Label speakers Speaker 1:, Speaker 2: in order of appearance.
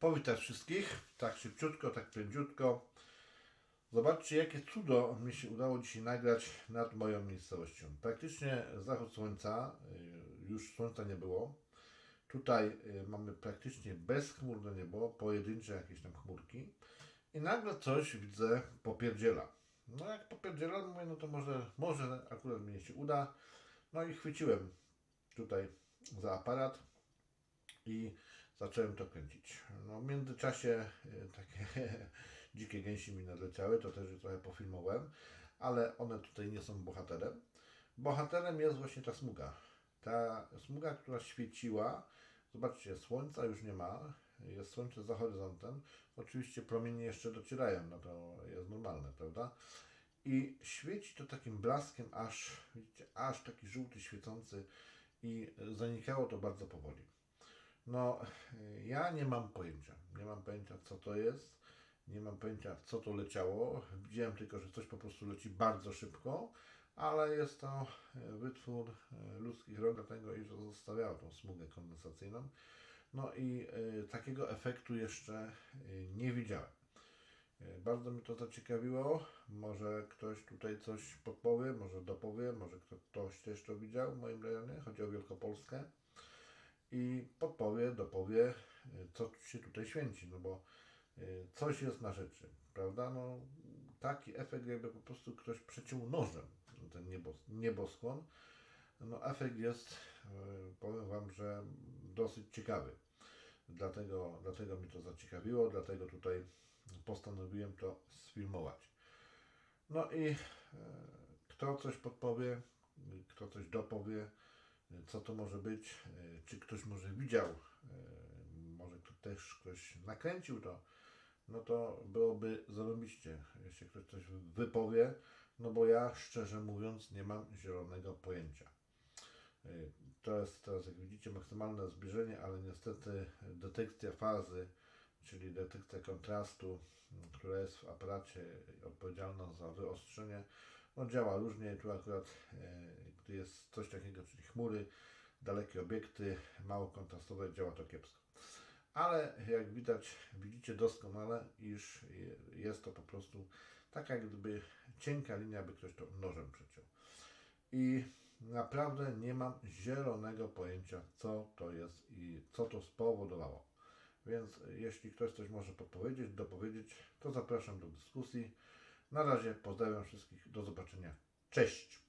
Speaker 1: powitać wszystkich, tak szybciutko, tak prędziutko. Zobaczcie, jakie cudo mi się udało dzisiaj nagrać nad moją miejscowością. Praktycznie zachód słońca, y, już słońca nie było. Tutaj y, mamy praktycznie bezchmurne niebo, pojedyncze jakieś tam chmurki. I nagle coś widzę popierdziela. No jak popierdziela, mówię, no to może, może akurat mnie się uda. No i chwyciłem tutaj za aparat i zacząłem to kręcić. No, w międzyczasie y, takie dzikie gęsi mi nadleciały, to też trochę pofilmowałem, ale one tutaj nie są bohaterem. Bohaterem jest właśnie ta smuga. Ta smuga, która świeciła, zobaczcie, słońca już nie ma, jest słońce za horyzontem. Oczywiście promienie jeszcze docierają, no to jest normalne, prawda? I świeci to takim blaskiem, aż, widzicie, aż taki żółty, świecący i zanikało to bardzo powoli. No, ja nie mam pojęcia. Nie mam pojęcia, co to jest. Nie mam pojęcia, co to leciało. Widziałem tylko, że coś po prostu leci bardzo szybko, ale jest to y, wytwór y, ludzkich rąk, dlatego iż zostawiało tą smugę kondensacyjną. No i y, takiego efektu jeszcze nie widziałem. Bardzo mi to zaciekawiło. Może ktoś tutaj coś podpowie, może dopowie, może ktoś też to widział w moim rejonie. Chodzi o Wielkopolskę i podpowie, dopowie, y, co się tutaj święci, no bo y, coś jest na rzeczy, prawda? No, taki efekt, jakby po prostu ktoś przeciął nożem ten niebos, nieboskłon. No, efekt jest, y, powiem Wam, że dosyć ciekawy. Dlatego, dlatego mi to zaciekawiło, dlatego tutaj postanowiłem to sfilmować. No i kto coś podpowie, kto coś dopowie, co to może być, y, czy ktoś może widział, y, może kto też ktoś nakręcił to, no to byłoby zarobiście, jeśli ktoś coś wypowie, no bo ja szczerze mówiąc nie mam zielonego pojęcia. Y, To jest teraz, jak widzicie, maksymalne zbliżenie, ale niestety detekcja fazy, czyli detekcja kontrastu, która jest w aparacie odpowiedzialna za wyostrzenie, no działa różnie. Tu akurat, e, gdy jest coś takiego, czyli chmury, dalekie obiekty, mało kontrastowe, działa to kiepsko. Ale jak widać, widzicie doskonale, iż je- jest to po prostu taka jak gdyby cienka linia, by ktoś to nożem przeciął. I naprawdę nie mam zielonego pojęcia, co to jest i co to spowodowało. Więc jeśli ktoś coś może podpowiedzieć, dopowiedzieć, to zapraszam do dyskusji. Na razie pozdrawiam wszystkich. Do zobaczenia. Cześć!